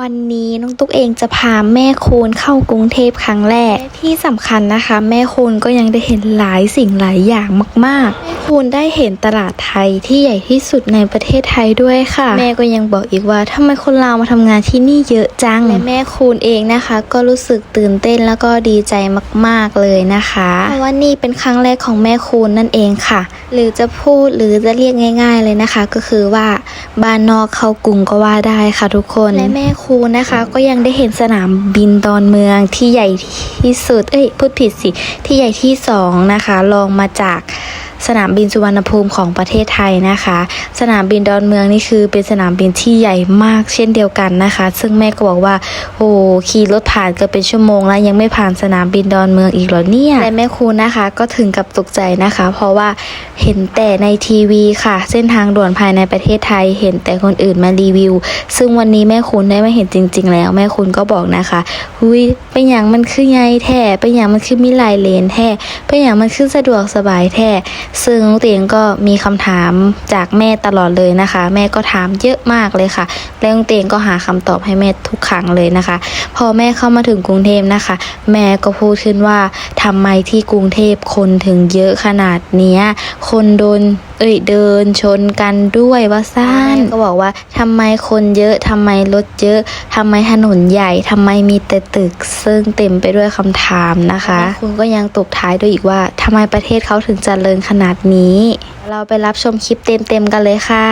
วันนี้น้องตุ๊กเองจะพาแม่คูณเข้ากรุงเทพครั้งแรก ที่สำคัญนะคะ แม่คูณก็ยังได้เห็นหลายสิ่งหลายอย่างมาก ๆ แม่คูณได้เห็นตลาดไทยที่ใหญ่ที่สุดในประเทศไทยด้วยค่ะ แม่ก็ยังบอกอีกว่าทำไมคนลาวมาทำงานที่นี่เยอะจังและแม่คูณเองนะคะ ก็รู้สึกตื่นเต้นแล้วก็ดีใจมาก ๆเลยนะคะเพราะว่านี่เป็นครั้งแรกของแม่คูณนั่นเองค่ะ หรือจะพูดหรือจะเรียกง่าย ๆ เลยนะคะ ก็คือว่าบ้านนอกเข้ากรุงก็ว่าได้ค่ะทุกคนและแม่คููนะคะ ก็ยังได้เห็นสนามบินดอนเมืองที่ใหญ่ที่สุด เอ้ยพูดผิดสิ ที่ใหญ่ที่สองนะคะรองมาจาก สนามบินสุวรรณภูมิของประเทศไทยนะคะ สนามบินดอนเมืองนี่คือเป็นสนามบินที่ใหญ่มากเช่นเดียวกันนะคะ ซึ่งแม่ก็บอกว่า โอ้ขี่รถผ่านเกือบเป็นชั่วโมงแล้วยังไม่ผ่านสนามบินดอนเมืองอีกเหรอเนี่ยและแม่คูณนะคะก็ถึงกับตกใจนะคะ เพราะว่าเห็นแต่ในทีวีค่ะ เส้นทางด่วนภายในประเทศไทย เห็นแต่คนอื่นมารีวิว ซึ่งวันนี้แม่คุณได้มาเห็นจริง ๆ แล้วแม่คุณก็บอกนะคะหุยเป็นอย่างมันคือไงแท้เป็นอย่างมันคือมีลายเลนแท้เป็นอย่างมันคือสะดวกสบายแท้ซึ่งน้องเตียงก็มีคำถามจากแม่ตลอดเลยนะคะ แม่ก็ถามเยอะมากเลยค่ะ แล้วน้องเตียงก็หาคำตอบให้แม่ทุกครั้งเลยนะคะ พอแม่เข้ามาถึงกรุงเทพนะคะ แม่ก็พูดขึ้นว่าทำไมที่กรุงเทพคนถึงเยอะขนาดเนี้ยคนโดน เอ้ยเดินชนกันด้วยว่าซ่านก็บอกว่าทำไมคนเยอะทำไมรถเยอะทำไมถนนใหญ่ทำไมมีแต่ตึก ซึ่งเต็มไปด้วยคำถามนะคะ คุณก็ยังตบท้ายด้วยอีกว่าทำไมประเทศเขาถึงเจริญขนาดนี้ เราไปรับชมคลิปเต็มๆกันเลยค่ะ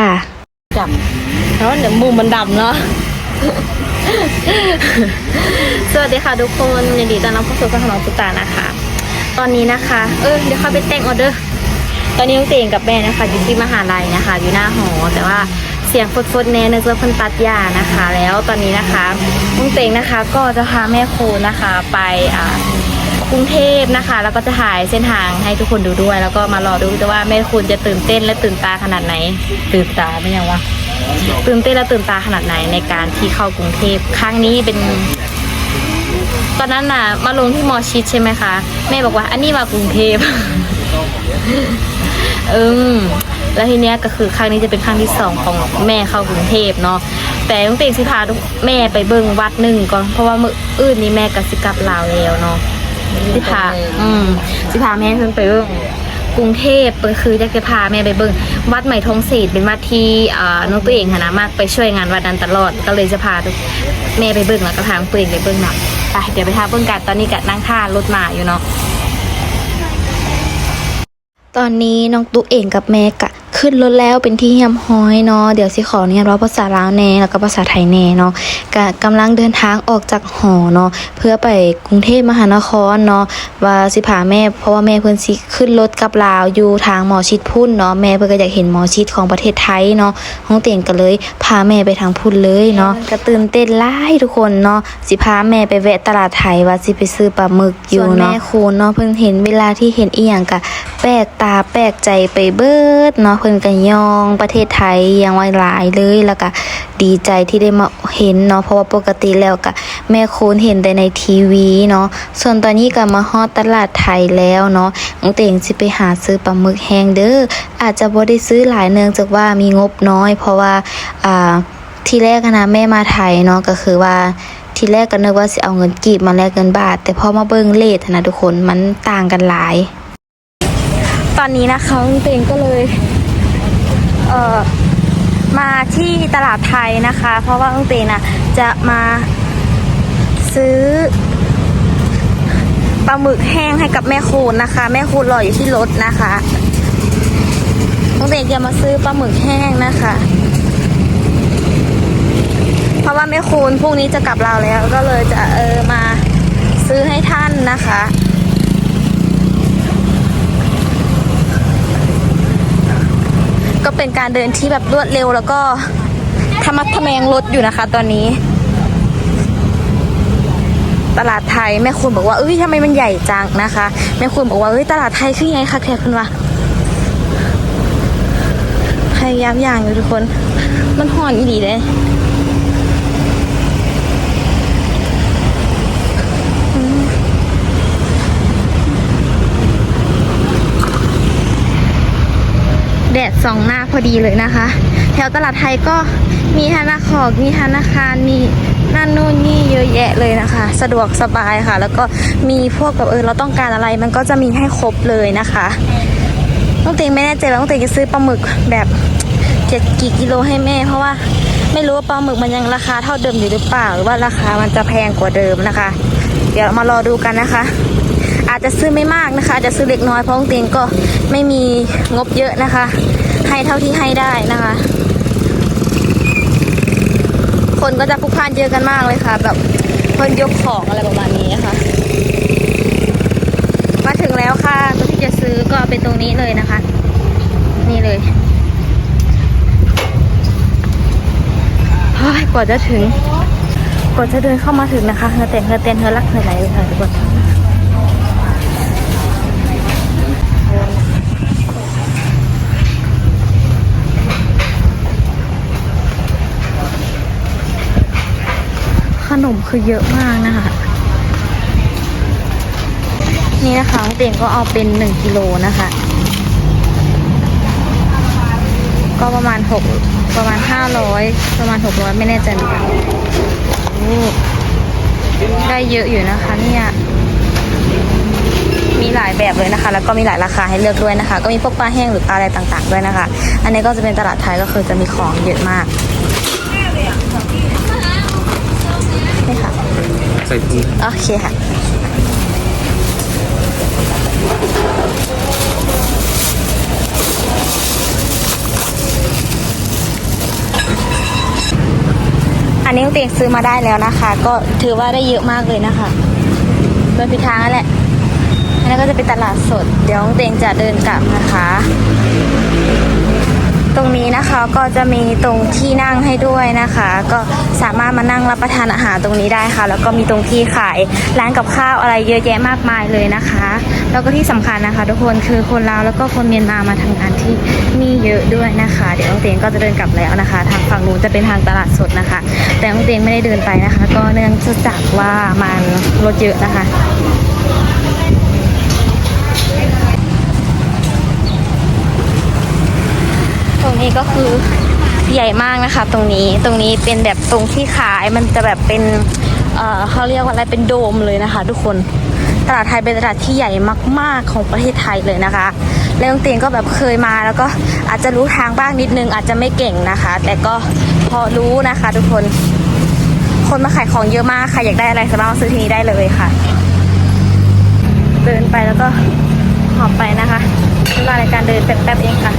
จับแล้วเดี๋ยวมุมมันดำเนาะสวัสดีค่ะทุกคนยินดีต้อนรับเข้าสู่กระถางสุตานะคะ ตอนนี้นะคะ เออเดี๋ยวเข้าไปแต่งออเดอร์ ตอนนี้น้องเตงกับแม่นะคะอยู่ที่มหาลัยนะคะ อยู่หน้าหอแต่ว่าเสียงฟดๆแน่เนื่องจากเพิ่นตัดหญ้านะคะ แล้วตอนนี้นะคะน้องเตงนะคะก็จะพาแม่โคนะคะไปอ่ากรุงเทพนะคะ แล้วก็จะถ่ายเส้นทางให้ทุกคนดูด้วย แล้วก็มารอดูแต่ว่าแม่คุณจะตื่นเต้นและตื่นตาขนาดไหน ตื่นตาไม่ยังวะตื่นเต้นและตื่นตาขนาดไหนในการที่เข้ากรุงเทพครั้งนี้เป็นตอนนั้นน่ะ มาลงที่มอชิดใช่ไหมคะ แม่บอกว่า อันนี้มากรุงเทพ อืมแล้วทีเนี้ยก็คือครั้งนี้จะเป็นครั้งที่สองของแม่เข้ากรุงเทพเนาะแต่ต้องเตงสิพาทุกแม่ไปเบิ่งวัดหนึ่งก่อนเพราะว่ามื้ออื่นนี้แม่ก็สิกลับลาวแล้วเนาะสิพาอืมสิพาแม่เพิ่งไปเบิ่งกรุงเทพก็คือจะจะพาแม่ไปเบิ่งวัดใหม่ทองศรีเป็นวัดที่อ่าน้องตัวเองค่ะนะมากไปช่วยงานวัดนั้นตลอดก็เลยจะพาทุกแม่ไปเบิ่งแล้วก็พาตัวเองไปเบิ่งหน่อยไปเดี๋ยวไปทาเบิ่งกันตอนนี้ก็นั่งท่ารถมาอยู่เนาะ ตอนนี้น้องตุ๊กเองกับแม่กะ ขึ้นรถแล้วเป็นที่เฮียมห้อยเนาะเดี๋ยวสิขอเนี่ยว่าภาษาลาวแน่แล้วก็ภาษาไทยแน่เนาะกะกำลังเดินทางออกจากหอเนาะเพื่อไปกรุงเทพมหานครเนาะว่าสิพาแม่เพราะว่าแม่เพิ่นสิขึ้นรถกลับลาวอยู่ทางหมอชิดพุ่นเนาะแม่เพิ่นก็อยากเห็นหมอชิดของประเทศไทยเนาะห้องเตียงก็เลยพาแม่ไปทางพุ่นเลยเนาะก็ตื่นเต้นหลายทุกคนเนาะสิพาแม่ไปแวะตลาดไทยว่าสิไปซื้อปลาหมึกอยู่เนาะแม่คูณเนาะเพิ่นเห็นเวลาที่เห็นอีหยังกะแปลกตาแปลกใจไปเบิดเนาะเพิ่นก็ยองประเทศไทยอยังไว้หลายเลยแล้วก็ดีใจที่ได้มาเห็นเนาะเพราะว่าปกติแล้วก็แม่คูณเห็นแต่ในทีวีเนาะส่วนตอนนี้ก็มาฮอดตลาดไทยแล้วเนาะน้องเต่งสิไปหาซื้อปลาหมึกแห้งเด้ออาจจะบ่ได้ซื้อหลายเนื่องจากว่ามีงบน้อย เพราะว่าอ่าทีแรกนะแม่มาไทยเนาะก็คือว่าทีแรกก็นึกว่าสิเอาเงินกีบมาแลกเงินบาท แต่พอมาเบิ่งเลทนะทุกคนมันต่างกันหลาย ตอนนี้นะคะน้องเตงก็เลย เอ่อมาที่ตลาดไทยนะคะ เพราะว่าองเตงน่ะจะมาซื้อปลาหมึกแห้งให้กับแม่คูณนะคะ แม่คูณรออยู่ที่รถนะคะองเตงจะมาซื้อปลาหมึกแห้งนะคะ เพราะว่าแม่คูณพรุ่งนี้จะกลับเราแล้วก็เลยจะเออมาซื้อให้ท่านนะคะ เป็นการเดินที่แบบรวดเร็วแล้วก็ทะมัดทะแมงรถอยู่นะคะ ตอนนี้ ตลาดไทยแม่คุณบอกว่าเอ้ยทำไมมันใหญ่จังนะคะแม่คุณบอกว่าเอ้ยตลาดไทยคือไงคะแขกคุณวะพยายามอย่างอยู่ทุกคน มันห่อนอีดีเลย แดดส่องหน้าพอดีเลยนะคะ แถวตลาดไทยก็มีธนาคารมีธนาคารมีนั่นนู่นนี่เยอะแยะเลยนะคะ สะดวกสบายค่ะ แล้วก็มีพวกแบบเออเราต้องการอะไรมันก็จะมีให้ครบเลยนะคะน้องเตงไม่แน่ใจว่าน้องเตงจะซื้อปลาหมึกแบบเจ็ดกี่กิโลให้แม่ เพราะว่าไม่รู้ว่าปลาหมึกมันยังราคาเท่าเดิมอยู่หรือเปล่า หรือว่าราคามันจะแพงกว่าเดิมนะคะ เดี๋ยวมารอดูกันนะคะ อาจจะซื้อไม่มากนะคะอาจจะซื้อเล็กน้อยเพราะน้องเตงก็ไม่มีงบเยอะนะคะ ให้เท่าที่ให้ได้นะคะ คนก็จะพุกพานเยอะกันมากเลยค่ะ แบบเพิ่นยกของอะไรประมาณนี้ค่ะมาถึงแล้วค่ะตัวที่จะซื้อก็เป็นตรงนี้เลยนะคะ นี่เลยเฮ้ยกว่าจะถึงกว่าจะเดินเข้ามาถึงนะคะเฮอเต้นเฮอเต้นเฮอรักเฮอไหลเลยค่ะทุกคน คือเยอะมากนะคะ นี่นะคะเตียงก็เอาเป็นหนึ่งกิโลนะคะ ก็ประมาณหกประมาณห้าร้อยประมาณหกร้อยไม่แน่ใจเหมือนกันได้เยอะอยู่นะคะเนี่ยมีหลายแบบเลยนะคะ แล้วก็มีหลายราคาให้เลือกด้วยนะคะ ก็มีพวกปลาแห้งหรือปลาอะไรต่างๆด้วยนะคะ อันนี้ก็จะเป็นตลาดไทยก็คือจะมีของเยอะมากนี่ค่ะ ใส่ถุงโอเคค่ะ อันนี้เตียงซื้อมาได้แล้วนะคะ ก็ถือว่าได้เยอะมากเลยนะคะโดยพิทางนั่นแหละอันนี้ก็จะเป็นตลาดสด เดี๋ยวเตียงจะเดินกลับนะคะ ตรงนี้นะคะก็จะมีตรงที่นั่งให้ด้วยนะคะ ก็ สามารถมานั่งรับประทานอาหารตรงนี้ได้ค่ะ แล้วก็มีตรงที่ขายร้านกับข้าวอะไรเยอะแยะมากมายเลยนะคะ แล้วก็ที่สำคัญนะคะ ทุกคนคือคนลาวแล้วก็คนเมียนมามาทำงานที่นี่เยอะด้วยนะคะ เดี๋ยวน้องเตียงก็จะเดินกลับแล้วนะคะ ทางฝั่งนู้นจะเป็นทางตลาดสดนะคะ แต่น้องเตียงไม่ได้เดินไปนะคะ ก็เนื่องจากว่ามันรถเยอะนะคะตรงนี้ก็คือ ใหญ่มากนะคะ ตรงนี้ตรงนี้เป็นแบบตรงที่ขายมันจะแบบเป็นเอ่อเขาเรียกว่าอะไรเป็นโดมเลยนะคะ ทุกคนตลาดไทยเป็นตลาดที่ใหญ่มาก ๆ ของประเทศไทยเลยนะคะแล้วน้องเตียงก็แบบเคยมาแล้วก็อาจจะรู้ทางบ้างนิดนึง อาจจะไม่เก่งนะคะ แต่ก็พอรู้นะคะ ทุกคน คนมาขายของเยอะมากค่ะอยากได้อะไรสามารถซื้อที่นี่ได้เลยค่ะ เดินไปแล้วก็หอบไปนะคะเวลาในการเดินแป๊บๆเองค่ะ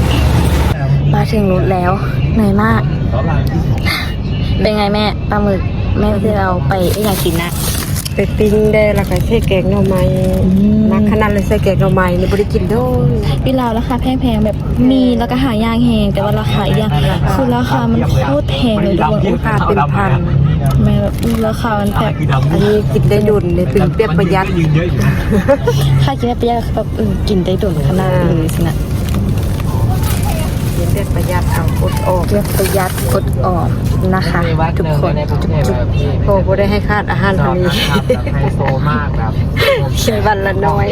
มาถึงรถแล้วเหนื่อยมาก เป็นไงแม่ปลาหมึกแม่ที่เราไปเอ้ยอยากกินนะไปปิ้งได้แล้วก็ใส่แกงหน่อไม้มนักขนาดเลยใส่แกงหน่อไม้นี่บ่ได้กินโดนพี่ลาวราคาแพงๆแบบมีแล้วก็หายางแหงแต่ว่าราคาย่างคือราคามันโคตรแพงเลยทุกคนราคาเป็นพันแม่แบบราคามันแบบอันนี้กินได้ดุนเลยถึงเปียกประหยัดยืนเยอะอยู่นะค่ากินได้เปียกแบบเออกินได้ดุนขนาดเลยสินะ กินเปียกประหยัดเอาอดออกเรียกประหยัดกดออกนะคะ ทุกคนจุกๆโอ้บ่ได้ให้คาดอาหารทะเลไฮโซมากแบบใช้วันละน้อย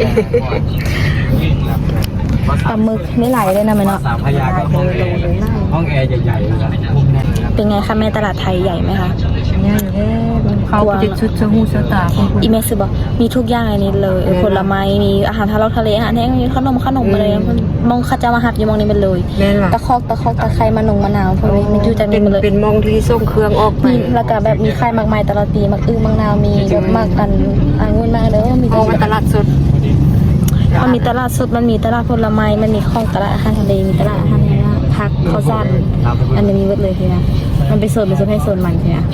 ปลาหมึกไม่ไหลเลยนะแม่เนาะสามพยากับห้องแอร์ห้องแอร์ใหญ่ๆเลยนะมุมแน่น เลยนะเป็นไงคะแม่ตลาดไทยใหญ่ไหมคะย่างแท้เขาก็จะชุดชะหูชะตาของอีเมสบอกมีทุกอย่างในนี้เลยเออผลไม้มีอาหารทะเลทะเลอาหารแห้งมีขนมขนมอะไรมองเข้าจะมาหับอยู่มองนี้เป็นเลยแม่นล่ะตะคอกตะคอกตะไคร้มะนงมะนาวพวกนี้มันอยู่จากเป็นี้นหมดเลยเป็นมองที่ส่งเครื่องออกไปมีแล้วก็แบบมีไข่มากมายตลอดปีมักอื้อมักนาวมีแบบมากอันองุ่นมากเด้อมีเอามาตลาดสดมันมีตลาดสดมันมีตลาดผลไม้มันมีของตลาดอาหารทะเลมีตลาดอาหาร เนื้อผักข้าวสารอันนี้มีหมดเลยทีนะมันเป็นโซนเป็นโซนให้โซนมันทีนะ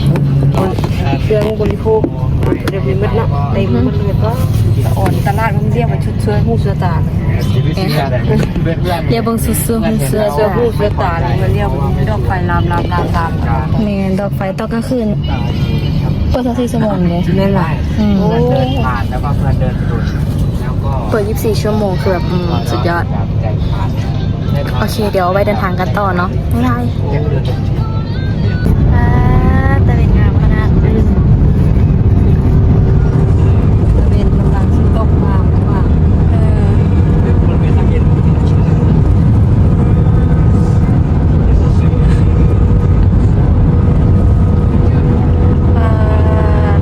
เครื่องบริโภคเดี๋ยวมีหมดเนาะเต็มหมดเลยก็อ่อนตลาดมันเรียกว่าชุดเสื้อหูเสื้อตาเรียกเบางสุดๆหุ่นเสื้อเสื้อจ้ะหูเสื้อตาเนี่ยมันเรียกว่าดอกไฟลามลามลามลามแมนดอกไฟตอนกลางคืนเปิดทั้งสี่ชั่วโมงเลยนั่นแหละอืมเพื่อนเดินผ่านแล้วก็เพื่อนเดินดุนแล้วก็เปิด 24 ชั่วโมงคือแบบอืมสุดยอดใจขาด โอเค เดี๋ยวไว้เดินทางกันต่อเนาะบ๊ายบาย เดินเดิน ตะเวนงามขนาด เป็นกำลังสิตกมาเพราะว่า มันเป็นสังเกต เอ่อ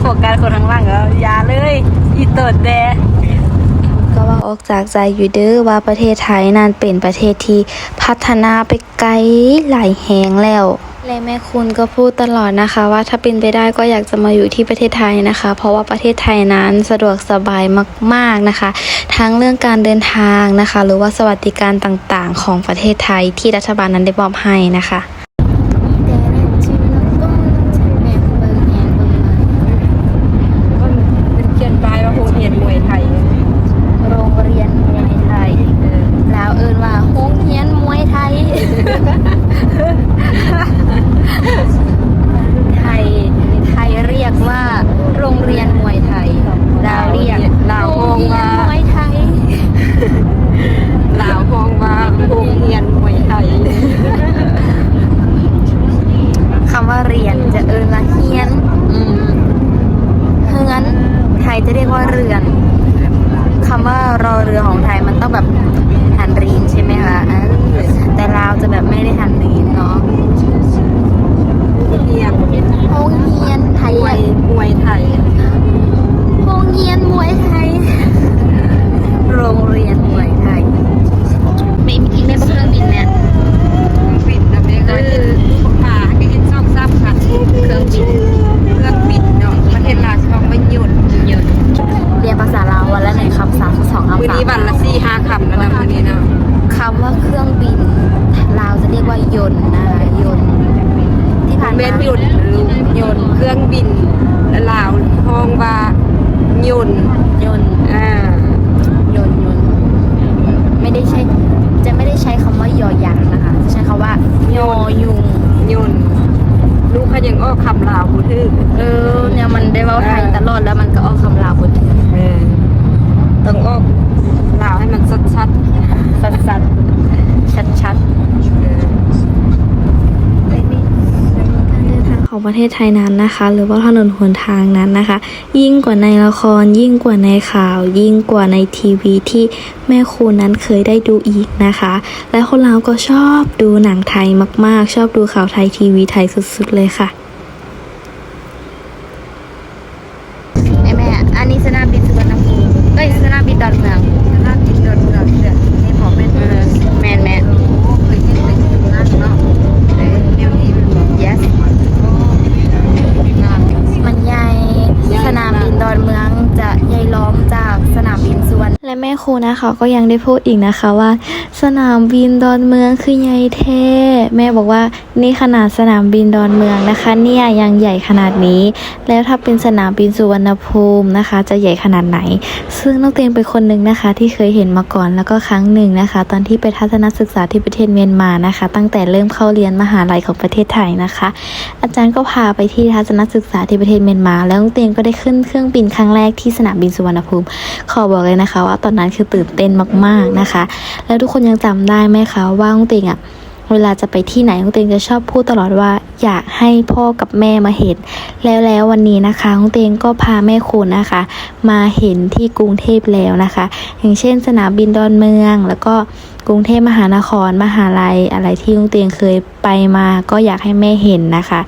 โฟกัสคนข้างล่างก็อยาเลยีตดแดก็ว่าออกจากใจอยู่เด้อว่าประเทศไทยนั้นเป็นประเทศที่พัฒนาไปไกลหลายแหงแล้วและแม่คุณก็พูดตลอดนะคะ ว่าถ้าเป็นไปได้ก็อยากจะมาอยู่ที่ประเทศไทยนะคะ เพราะว่าประเทศไทยนั้นสะดวกสบายมาก ๆนะคะ ทั้งเรื่องการเดินทางนะคะ หรือว่าสวัสดิการต่างๆ ของประเทศไทยที่รัฐบาลนั้นได้มอบให้นะคะ ประเทศไทยนั้นนะคะ หรือว่าถนนหนทางนั้นนะคะ ยิ่งกว่าในละคร ยิ่งกว่าในข่าว ยิ่งกว่าในทีวีที่แม่ครูนั้นเคยได้ดูอีกนะคะ และคนเราก็ชอบดูหนังไทยมากๆ ชอบดูข่าวไทยทีวีไทยสุดๆเลยค่ะ แม่แม่ อันนี้สนามบินสุวรรณภูมิเอ้ยสนามบินดอนเมือง น่ากินเดินเดินเดินนี่บอกเป็น เออแมนแมน เคยเห็นในงานเนาะเออเดี๋ยวนี้มันบอก yes งาน มันใหญ่สนามบินดอนเมืองจะใหญ่ล้อมจากสนามบินสุวรรณและแม่ ครูนะคะก็ยังได้พูดอีกนะคะว่า สนามบินดอนเมืองคือใหญ่แท้แม่บอกว่านี่ขนาดสนามบินดอนเมืองนะคะ เนี่ยยังใหญ่ขนาดนี้ แล้วถ้าเป็นสนามบินสุวรรณภูมินะคะ จะใหญ่ขนาดไหน ซึ่งน้องเตียงเป็นคนหนึ่งนะคะ ที่เคยเห็นมาก่อนแล้วก็ครั้งหนึ่งนะคะ ตอนที่ไปทัศนศึกษาที่ประเทศเมียนมานะคะ ตั้งแต่เริ่มเข้าเรียนมหาลัยของประเทศไทยนะคะ อาจารย์ก็พาไปที่ทัศนศึกษาที่ประเทศเมียนมา แล้วน้องเตียงก็ได้ขึ้นเครื่องบินครั้งแรกที่สนามบินสุวรรณภูมิขอบอกเลยนะคะ ว่าตอนนั้นคือตื่นเต้นมากๆนะคะ แล้วทุกคนยังจำได้ไหมคะว่าน้องเตียงอะเวลาจะไปที่ไหนน้องเตียงจะชอบพูดตลอดว่าอยากให้พ่อกับแม่มาเห็น แล้วแล้ววันนี้นะคะน้องเตียงก็พาแม่คุณนะคะ มาเห็นที่กรุงเทพแล้วนะคะ อย่างเช่น สนามบินดอนเมืองแล้วก็ กรุงเทพมหานครมหาลัย อะไรที่ลุงเตียงเคยไปมาก็อยากให้แม่เห็นนะคะ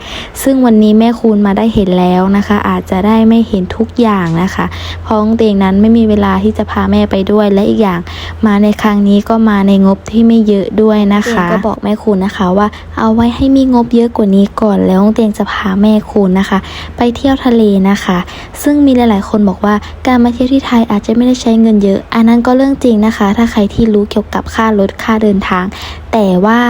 ซึ่งวันนี้แม่คูณมาได้เห็นแล้วนะคะ อาจจะได้ไม่เห็นทุกอย่างนะคะ เพราะลุงเตียงนั้นไม่มีเวลาที่จะพาแม่ไปด้วยและอีกอย่างมาในครั้งนี้ก็มาในงบที่ไม่เยอะด้วยนะคะก็บอกแม่คูณนะคะว่าเอาไว้ให้มีงบเยอะกว่านี้ก่อนแล้วลุงเตียงจะพาแม่คูณนะคะ ไปเที่ยวทะเลนะคะ ซึ่งมีหลาย ๆ คนบอกว่าการมาเที่ยวที่ไทยอาจจะไม่ได้ใช้เงินเยอะ อันนั้นก็เรื่องจริงนะคะ ถ้าใครที่รู้เกี่ยวกับค่ารถค่าเดินทาง แต่ว่า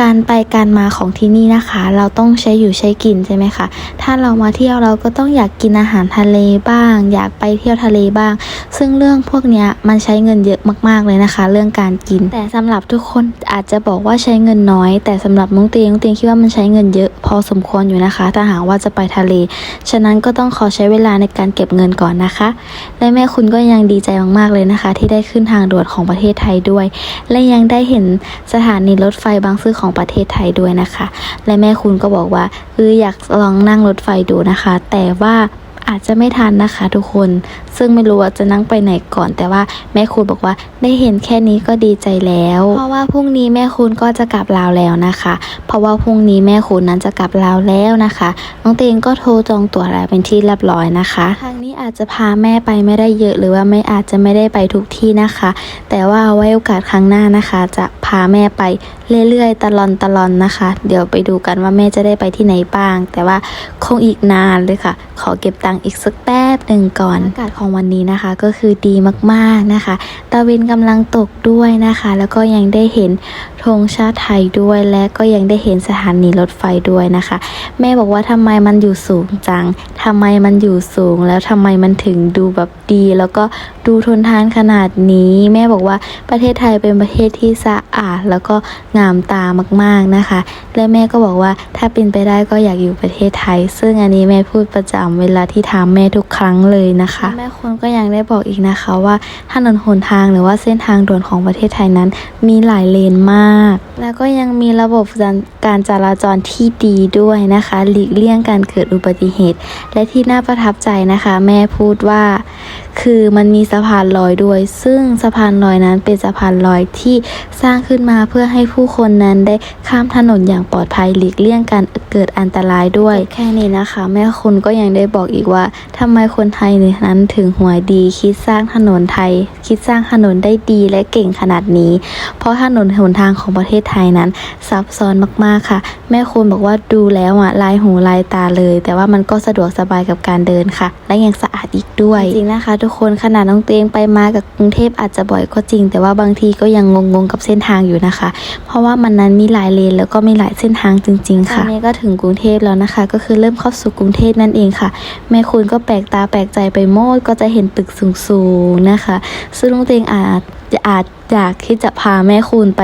การไปการมาของที่นี่นะคะ เราต้องใช้อยู่ใช้กินใช่ไหมคะถ้าเรามาเที่ยวเราก็ต้องอยากกินอาหารทะเลบ้าง อยากไปเที่ยวทะเลบ้าง ซึ่งเรื่องพวกนี้มันใช้เงินเยอะมากๆเลยนะคะ เรื่องการกิน แต่สำหรับทุกคนอาจจะบอกว่าใช้เงินน้อย แต่สำหรับน้องเตียงน้งเตียงคิดว่ามันใช้เงินเยอะพอสมควรอยู่นะคะ ถ้าหากว่าจะไปทะเล ฉะนั้นก็ต้องขอใช้เวลาในการเก็บเงินก่อนนะคะ และแม่คุณก็ยังดีใจมากๆเลยนะคะ ที่ได้ขึ้นทางด่วนของประเทศไทยด้วย และยังได้เห็นสถานรถไฟบางซื่อของประเทศไทยด้วยนะคะ และแม่คุณก็บอกว่าเอออยากลองนั่งรถไฟดูนะคะ แต่ว่าอาจจะไม่ทันนะคะทุกคน ซึ่งไม่รู้ว่าจะนั่งไปไหนก่อน แต่ว่าแม่คุณบอกว่าได้เห็นแค่นี้ก็ดีใจแล้ว เพราะว่าพรุ่งนี้แม่คุณก็จะกลับลาวแล้วนะคะ เพราะว่าพรุ่งนี้แม่คุณนั้นจะกลับลาวแล้วนะคะ น้องเตงก็โทรจองตั๋วแล้วเป็นที่เรียบร้อยนะคะครั้ง อาจจะพาแม่ไปไม่ได้เยอะ หรือว่าไม่อาจจะไม่ได้ไปทุกที่นะคะ แต่ว่าเอาไว้โอกาสครั้งหน้านะคะ จะพาแม่ไปเรื่อยๆ ตลอนตลอนนะคะ เดี๋ยวไปดูกันว่าแม่จะได้ไปที่ไหนบ้าง แต่ว่าคงอีกนานเลยค่ะ ขอเก็บตังค์อีกสักแป๊ บหนึ่งก่อนอากาศของวันนี้นะคะก็คือดีมากๆนะคะตะวันกำลังตกด้วยนะคะ แล้วก็ยังได้เห็นธงชาติไทยด้วยและก็ยังได้เห็นสถานีรถไฟด้วยนะคะ แม่บอกว่าทำไมมันอยู่สูงจังทำไมมันอยู่สูง แล้วทำไมมันถึงดูแบบดี แล้วก็ดูทนทานขนาดนี้ แม่บอกว่าประเทศไทยเป็นประเทศที่สะอาดแล้วก็งามตามากๆนะคะ และแม่ก็บอกว่าถ้าเป็นไปได้ก็อยากอยู่ประเทศไทย ซึ่งอันนี้แม่พูดประจำเวลาที่ถามแม่ทุกครั้งเลยนะคะแม่คนก็ยังได้บอกอีกนะคะว่าถนนหนทางหรือว่าเส้นทางด่วนของประเทศไทยนั้นมีหลายเลนมาก แล้วก็ยังมีระบบการจราจรที่ดีด้วยนะคะ หลีกเลี่ยงการเกิดอุบัติเหตุ และที่น่าประทับใจนะคะ แม่พูดว่า คือมันมีสะพานลอยด้วย ซึ่งสะพานลอยนั้นเป็นสะพานลอยที่สร้างขึ้นมาเพื่อให้ผู้คนนั้นได้ข้ามถนนอย่างปลอดภัยหลีกเลี่ยงการเกิดอันตรายด้วย แค่นี้นะคะ แม่คุณก็ยังได้บอกอีกว่าทำไมคนไทยนั้นถึงหัวดี คิดสร้างถนนไทย คิดสร้างถนนได้ดีและเก่งขนาดนี้ เพราะถนนหนทางของประเทศไทยนั้นซับซ้อนมากๆค่ะ แม่คุณบอกว่าดูแล้วอะลายหูลายตาเลย แต่ว่ามันก็สะดวกสบายกับการเดินค่ะ และยังสะอาดอีกด้วยจริงๆนะคะ ทุกคนขนาดน้องเตียงไปมากับกรุงเทพอาจจะบ่อยก็จริง แต่ว่าบางทีก็ยังงงๆกับเส้นทางอยู่นะคะ เพราะว่ามันนั้นมีหลายเลนแล้วก็มีหลายเส้นทางจริง ๆ ค่ะตอนนี้ก็ถึงกรุงเทพแล้วนะคะ ก็คือเริ่มเข้าสู่กรุงเทพนั่นเองค่ะ แม่คุณก็แปลกตาแปลกใจไปโมดก็จะเห็นตึกสูงๆนะคะ ซึ่งน้องเตียงอาจอาจอยากที่จะพาแม่คุณไป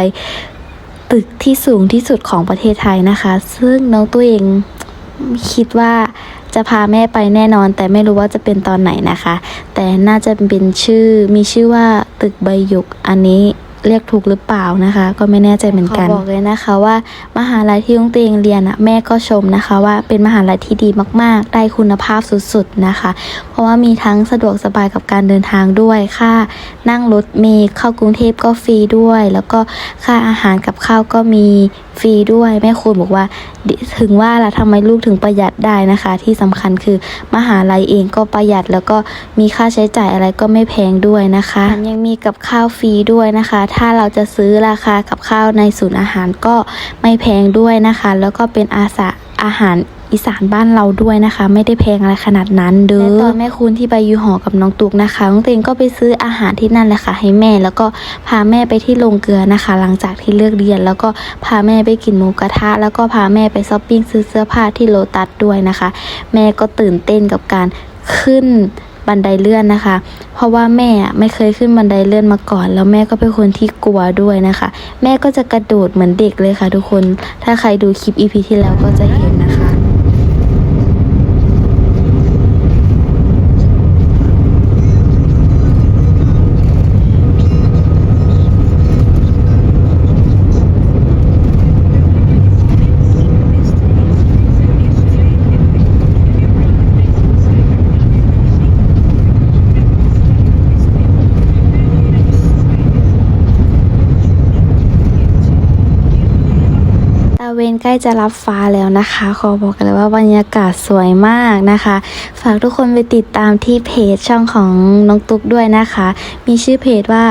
ตึกที่สูงที่สุดของประเทศไทยนะคะ ซึ่งน้องตัวเองคิดว่าจะพาแม่ไปแน่นอน แต่ไม่รู้ว่าจะเป็นตอนไหนนะคะ แต่น่าจะเป็นชื่อมีชื่อว่าตึกใบหยกอันนี้ เรียกถูกหรือเปล่านะคะ ก็ไม่แน่ใจเหมือนกันขอบอกเลยนะคะว่า มหาลัยที่น้องเตงเรียนอะแม่ก็ชมนะคะ ว่าเป็นมหาลัยที่ดีมากๆ ได้คุณภาพสุดๆนะคะ เพราะว่ามีทั้งสะดวกสบายกับการเดินทางด้วยค่านั่งรถเมล์เข้ากรุงเทพก็ฟรีด้วย แล้วก็ค่าอาหารกับข้าวก็มีฟรีด้วยแม่คุณบอกว่าดิถึงว่าล่ะทำไมลูกถึงประหยัดได้นะคะ ที่สำคัญคือมหาลัยเองก็ประหยัดแล้วก็มีค่าใช้จ่ายอะไรก็ไม่แพงด้วยนะคะแถมยังมีกับข้าวฟรีด้วยนะคะถ้าเราจะซื้อราคากับข้าวในศูนย์อาหารก็ไม่แพงด้วยนะคะ แล้วก็เป็นอาสาอาหารอีสานบ้านเราด้วยนะคะ ไม่ได้แพงอะไรขนาดนั้นเด้อและตอนแม่คุณที่ไปอยูหอกับน้องตุกนะคะน้องเตงก็ไปซื้ออาหารที่นั่นแหละค่ะ ให้แม่แล้วก็พาแม่ไปที่โรงเกลือนะคะ หลังจากที่เลิกเรียน แล้วก็พาแม่ไปกินหมูกระทะ แล้วก็พาแม่ไปช้อปปิ้งซื้อเสื้อผ้าที่โลตัสด้วยนะคะ แม่ก็ตื่นเต้นกับการขึ้น บันไดเลื่อนนะคะ เพราะว่าแม่ไม่เคยขึ้นบันไดเลื่อนมาก่อน แล้วแม่ก็เป็นคนที่กลัวด้วยนะคะ แม่ก็จะกระโดดเหมือนเด็กเลยค่ะ ทุกคน ถ้าใครดูคลิป EP ที่แล้วก็จะเห็นนะคะ ตา เวนใกล้จะรับฟ้าแล้วนะคะ ขอบอกกันเลยว่าบรรยากาศสวยมากนะคะ ฝากทุกคนไปติดตามที่เพจช่องของน้องตุ๊กด้วยนะคะ มีชื่อเพจว่า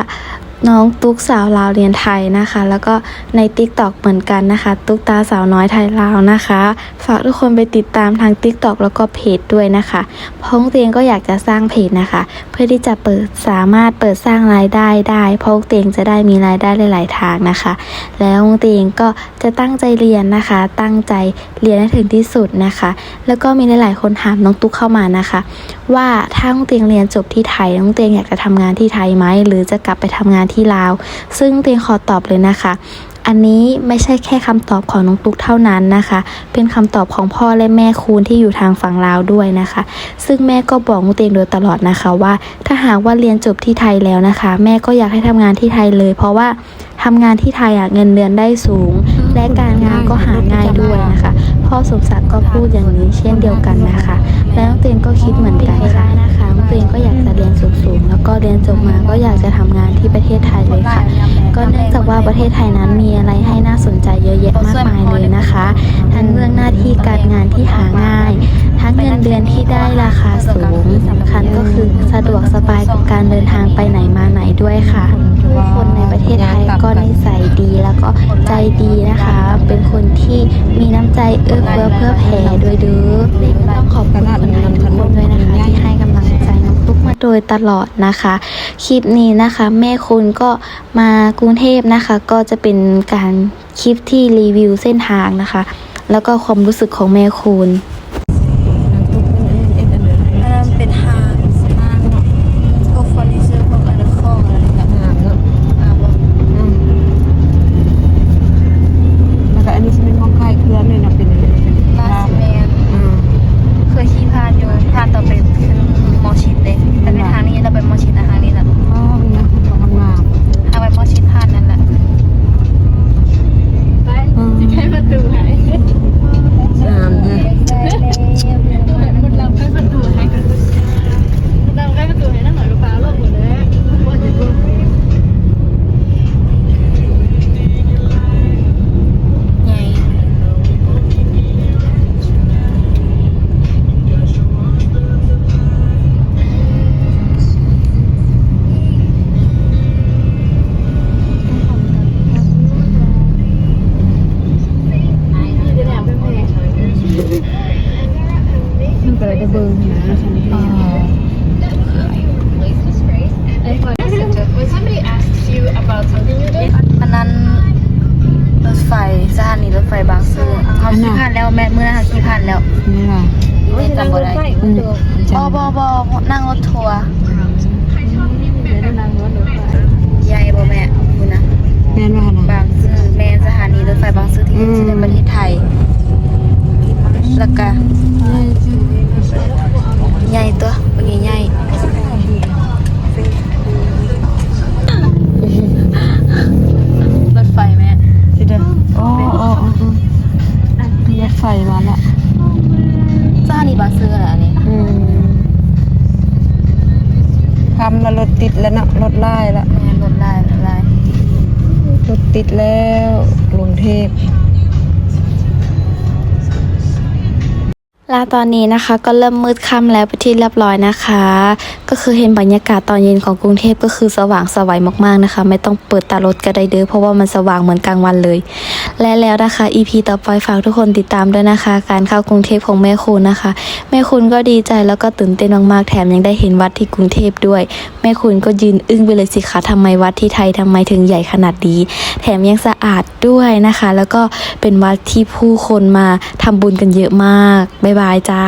น้องตุ๊กสาวลาวเรียนไทยนะคะ แล้วก็ใน t ิ k t o k เหมือนกันนะคะ ตุ๊กตาสาวน้อยไทยลาวนะคะ ฝากทุกคนไปติดตามทาง t ิ k t o k แล้วก็เพจด้วยนะคะเพราะเตียงก็อยากจะสร้างเพจนะคะ เพื่อที่จะเปิดสามารถเปิดสร้างรายได้ได้เพราะเตียงจะได้มีรายได้หลายๆทางนะคะ แล้วเตียงก็จะตั้งใจเรียนนะคะ ตั้งใจเรียนให้ถึงที่สุดนะคะ แล้วก็มีหลายๆคนถามน้องตุ๊กเข้ามานะคะ ว่าถ้าน้องเตียงเรียนจบที่ไทยน้องเตียงอยากจะทำงานที่ไทยไหมหรือจะกลับไปทำงานที่ลาว ซึ่งเตียงขอตอบเลยนะคะ อันนี้ไม่ใช่แค่คำตอบของน้องตุ๊กเท่านั้นนะคะ เป็นคำตอบของพ่อและแม่คูณที่อยู่ทางฝั่งลาวด้วยนะคะ ซึ่งแม่ก็บอกน้องเตียงโดยตลอดนะคะว่า ถ้าหากว่าเรียนจบที่ไทยแล้วนะคะ แม่ก็อยากให้ทำงานที่ไทยเลย เพราะว่าทำงานที่ไทยอะเงินเดือนได้สูง และการงานก็หาง่ายด้วยนะคะ พ่อสมศักดิ์ก็พูดอย่างนี้เช่นเดียวกันนะคะ แล้วน้องเตนก็คิดเหมือนกันค่ะนะคะน้องเตนก็อยากจะเรียนสูงๆ แล้วก็เรียนจบมาก็อยากจะทำงานที่ประเทศไทยเลยค่ะ ก็เนื่องจากว่าประเทศไทยนั้นมีอะไรให้น่าสนใจเยอะแยะมากมายเลยนะคะ ทั้งเรื่องหน้าที่การงานที่หาง่าย ทั้งเงินเดือนที่ได้ราคาสูงสำคัญก็คือสะดวกสบายกับการเดินทางไปไหนมาไหนด้วยค่ะ ผู้คนในประเทศไทยก็นิสัยดีแล้วก็ใจดีนะคะ เป็นคนที่มีน้ำใจเอื้อเฟื้อเพื่อแผ่ด้วยเด้อต้องขอบคุณคนไทยทุกคนด้วยนะคะ ที่ให้กำลังใจน้องฟลุกมาโดยตลอดนะคะ คลิปนี้นะคะ แม่คุณก็มากรุงเทพนะคะ ก็จะเป็นการคลิปที่รีวิวเส้นทางนะคะ แล้วก็ความรู้สึกของแม่คุณ จำบ่ได้อืมบอบอบอนั่งรถทัวร์ใหญ่บ่แม่คุณนะแม่นว่านะบางซื่อแม่นสถานีรถไฟบางซื่อที่อืมสุดในประเทศไทยแล้วก็ใหญ่ตัวบางใหญ่รถไฟแม่สิเด้อโอ้โอ้โอ้โอ้รถไฟมาละสถานีบางซื่อเหรออันนี้อืมทำแล้วรถติดแล้วเนาะรถไล่ละแม่นรถลายรถลาย รถติดแล้วกรุงเทพ ละตอนนี้นะคะก็เริ่มมืดค่ำแล้วไปที่เรียบร้อยนะคะ ก็คือเห็นบรรยากาศตอนเย็นของกรุงเทพก็คือสว่างสวัยมากๆนะคะ ไม่ต้องเปิดตารถก็ได้เด้อเพราะว่ามันสว่างเหมือนกลางวันเลย และแล้วนะคะ EP ต่อไปฝากทุกคนติดตามด้วยนะคะ การเข้ากรุงเทพของแม่คุณนะคะ แม่คุณก็ดีใจแล้วก็ตื่นเต้นมากๆแถมยังได้เห็นวัดที่กรุงเทพด้วย แม่คุณก็ยืนอึ้งไปเลยสิคะทำไมวัดที่ไทยทำไมถึงใหญ่ขนาดนี้แถมยังสะอาดด้วยนะคะ แล้วก็เป็นวัดที่ผู้คนมาทำบุญกันเยอะมากบ๊ายบายจ้า